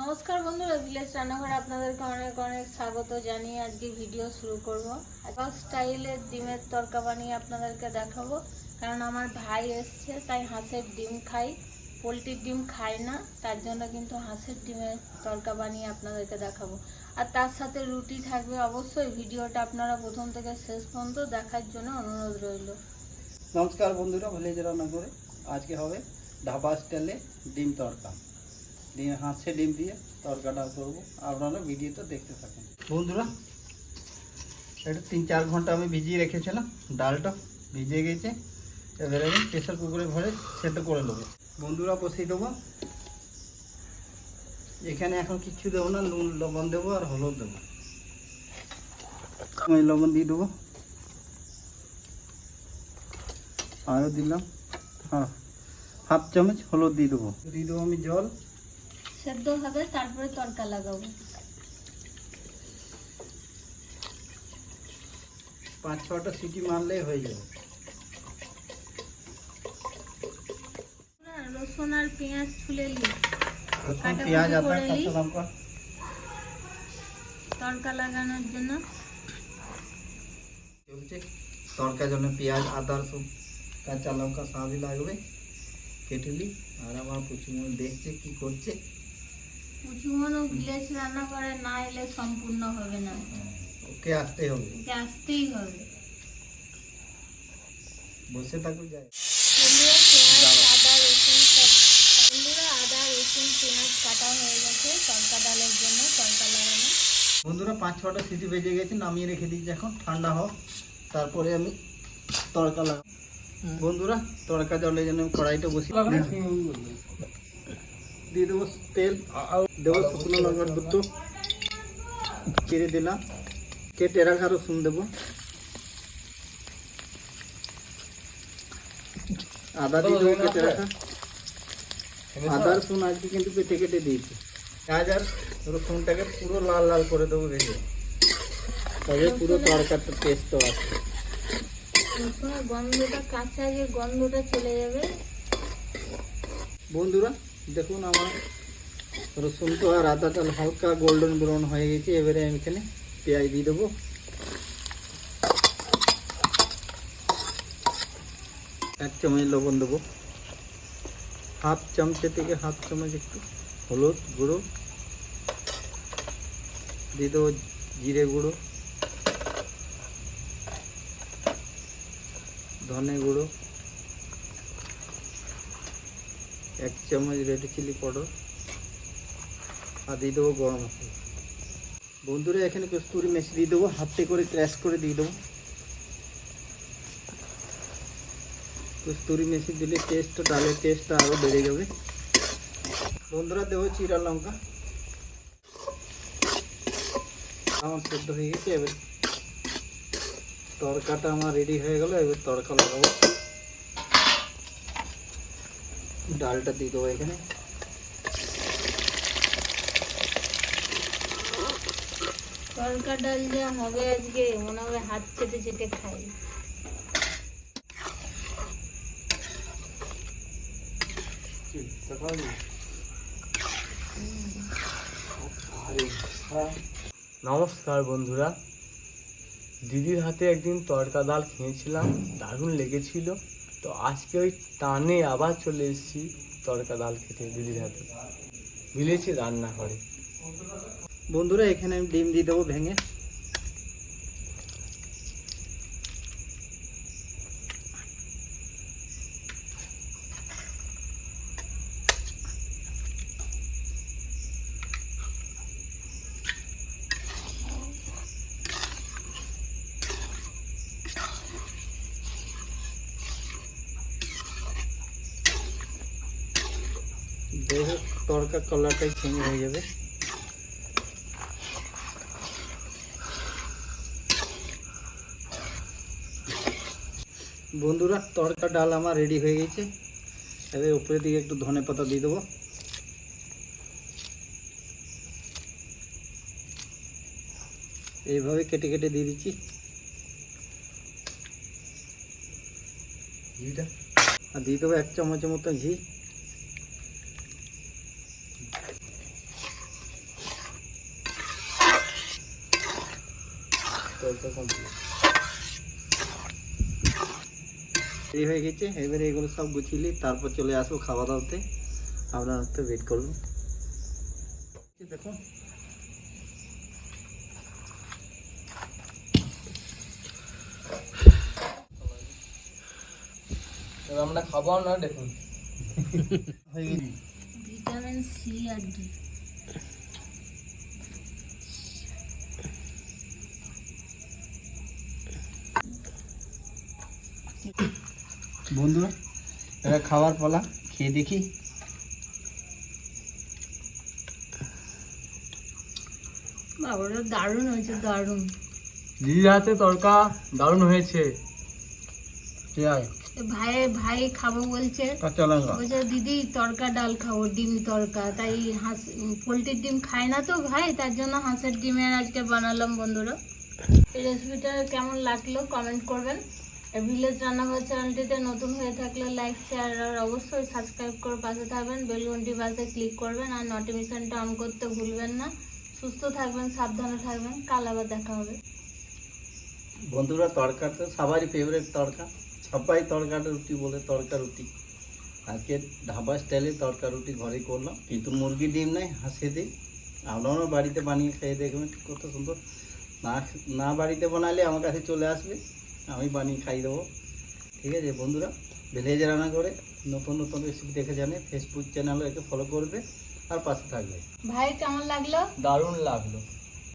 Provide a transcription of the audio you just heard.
নমস্কার বন্ধুরা ভিলেজ রান্নাঘরে আপনাদেরকে অনেক অনেক স্বাগত জানিয়ে আজকে ভিডিও শুরু করব। আজকাল স্টাইলের ডিমের তরকা বানিয়ে আপনাদেরকে দেখাবো। কারণ আমার ভাই এসছে তাই হাঁসের ডিম খাই। পোলট্রির ডিম খাই না তার জন্য কিন্তু হাঁসের ডিমের তরকা বানিয়ে আপনাদেরকে দেখাবো। আর তার সাথে রুটি থাকবে অবশ্যই। ভিডিওটা আপনারা প্রথম থেকে শেষ পর্যন্ত দেখার জন্য অনুরোধ রইল। নমস্কার বন্ধুরা ভিলেজ রান্না করে আজকে হবে ঢাবা স্টাইলে ডিম তরকা। ডিম হাঁসে ডিম দিয়ে তরকাটা করব। আপনারা ভিডিওটা দেখতে থাকুন। বন্ধুরা এটা তিন চার ঘণ্টা আমি ভিজিয়ে রেখেছিলাম। ডালটা ভিজে গেছে। এবারে আমি প্রেশার কুকারে ভরে সেদ্ধ করে নেব। বন্ধুরা বসিয়ে দেবো। এখানে এখন কিচ্ছু দেবো না নুন লবণ দেবো আর হলুদ দেবো। আমি লবণ দিয়ে দেবো। আরও দিলাম। হ্যাঁ। হাফ চামচ হলুদ দিয়ে দেবো। দিয়ে দেবো আমি জল। সেদ্ধ হবে তারপরে তরকা লাগাবো। পাঁচ ছটা সিটি মারলেই হয়ে যাবে। না, রসুন আর পেঁয়াজ ছুলে নিই। রসুন কাটাকুটি পেঁয়াজ আদা করে নিই। কাঁচা লঙ্কা। তরকা লাগানোর জন্য। চলছে। তরকার জন্য পেঁয়াজ আদা রসুন কাঁচা লঙ্কা সবই লাগবে। কেটেলি? আর আমার পুচুমন দেখছে কি করছে? উঁচুমনো ভিলেজ রান্না করে না এলে সম্পূর্ণ হবে না। ওকে আসতে হবে। একে আসতেই হবে। বসে থাকুক যায় বন্ধুরা পেঁয়াজ আদা রসুন সব বন্ধুরা আদা রসুন পেঁয়াজ কাটা হয়ে গেছে তরকা ডালের জন্য তরকা লাগানো। বন্ধুরা পাঁচ ছটা সিটি বেজে গেছে নামিয়ে রেখে দিচ্ছি এখন। ঠান্ডা হোক তারপরে আমি তড়কা লাগাবো। বন্ধুরা, তড়কা জলের জন্য কড়াইটা বসি দিয়ে দেবো তেল দেবো শুকনো লঙ্কার দুটো দিলাম। কেটে রাখা রসুন দেবো। আদা দিয়ে দেবো কেটে রাখা। আদা রসুন আজকে কিন্তু কেটে কেটে দিয়েছি। পেঁয়াজ আর রসুনটাকে পুরো লাল লাল করে দেবো ভেজে। তবে পুরো তরকারটা টেস্টও আছে গন্ধটা কাঁচা গন্ধটা চলে যাবে। বন্ধুরা, দেখুন আমার রসুন তো আর আদা চাল হালকা গোল্ডেন ব্রাউন হয়ে গেছে, এবারে আমি এখানে পেঁয়াজ দিয়ে দেবো। এক চামচ লবণ দেবো। হাফ চামচে থেকে হাফ চামচ একটু হলুদ গুঁড়ো। দিয়ে দেবো জিরে গুঁড়ো। ধনে গুঁড়ো, এক চামচ রেড চিলি পাউডার আর দিয়ে দেবো গরম মশলা। বন্ধুরা, এখানে কস্তুরি মেশি দিয়ে দেবো, হাতে করে ক্র্যাশ করে দিয়ে দেবো। কস্তুরি মেশি দিলে টেস্টটা ডালের টেস্টটা আরও বেড়ে যাবে। বন্ধুরা, দেবো চিরা লঙ্কা। আমার সেদ্ধ হয়ে গেছে, এবার তরকাটা আমার রেডি হয়ে গেল এবার তরকা লাগাবো। ডালটা দিয়ে দেবো এখানে। তরকা ডাল যা হবে আজকে। মনে হবে হাত চেটে চেটে খাই। নমস্কার বন্ধুরা। দিদির হাতে একদিন তড়কা ডাল খেয়েছিলাম, দারুণ লেগেছিল। তো আজকে ওই টানে আবার চলে এসেছি তড়কা ডাল খেতে দিদির হাতে। মিলেছি রান্না করে বন্ধুরা, এখানে আমি ডিম দিয়ে দেবো ভেঙে। দেখো তরকা কালারটাই চেঞ্জ হয়ে যাবে। বন্ধুরা তরকা ডাল আমার রেডি হয়ে গেছে। এবার উপরে দিকে একটু ধনে পাতা দিয়ে দেবো। এইভাবে কেটে কেটে দিয়ে দিচ্ছি। আর দিয়ে দেবো এক চামচের মতো ঘি। কমপ্লিট এই হয়ে গেছে। এবারে এগুলো সব গুছিয়ে তারপর চলে আসব খাওয়া দাওয়াতে আপনারা তো ওয়েট করুন। দেখুন। আমরা খাব না দেখুন। ভিটামিন সি আর ডি। বন্ধুরা এবার খাওয়ার পালা খেয়ে দেখি। দারুণ হয়েছে দারুণ। দিদির হাতে তরকা দারুণ হয়েছে। কি হয় এ ভাই ভাই খাব বলছে। দিদি তরকা ডাল খাব ডিম তরকা তাই হাঁস পোলট্রির ডিম খায় না তো ভাই তার জন্য হাঁসের ডিমের আজকে বানালাম বন্ধুরা। এই রেসিপিটা কেমন লাগল কমেন্ট করবেন। ভিলেজ রান্নাঘর চ্যানেলটিতে নতুন হয়ে থাকলে লাইক শেয়ার আর অবশ্যই সাবস্ক্রাইব করে পাশে থাকবেন। বেল ঘন্টি পাশে ক্লিক করবেন আর নোটিফিকেশনটা অন করতে ভুলবেন না। সুস্থ থাকবেন, সাবধানে থাকবেন। কাল আবার দেখা হবে। বন্ধুরা তরকা তো সবারই ফেভারিট তরকা। সবাই তরকা রুটি বলে তরকা রুটি। আজকে ধাবা স্টাইলে তরকা রুটি ঘরে করলাম। কিন্তু মুরগি ডিম নাই হাসে দিই। আপনারাও বাড়িতে বানিয়ে খেয়ে দেখবেন কত সুন্দর। না না বাড়িতে বানালে আমার কাছে চলে আসবে। আমি বানিয়ে খাই দেবো। ঠিক আছে বন্ধুরা ভিলেজ রান্না করে নতুন নতুন রেসিপি দেখে জানে ফেসবুক চ্যানেলও একে ফলো করবে আর পাশে থাকবে। ভাই কেমন লাগল? দারুণ লাগল।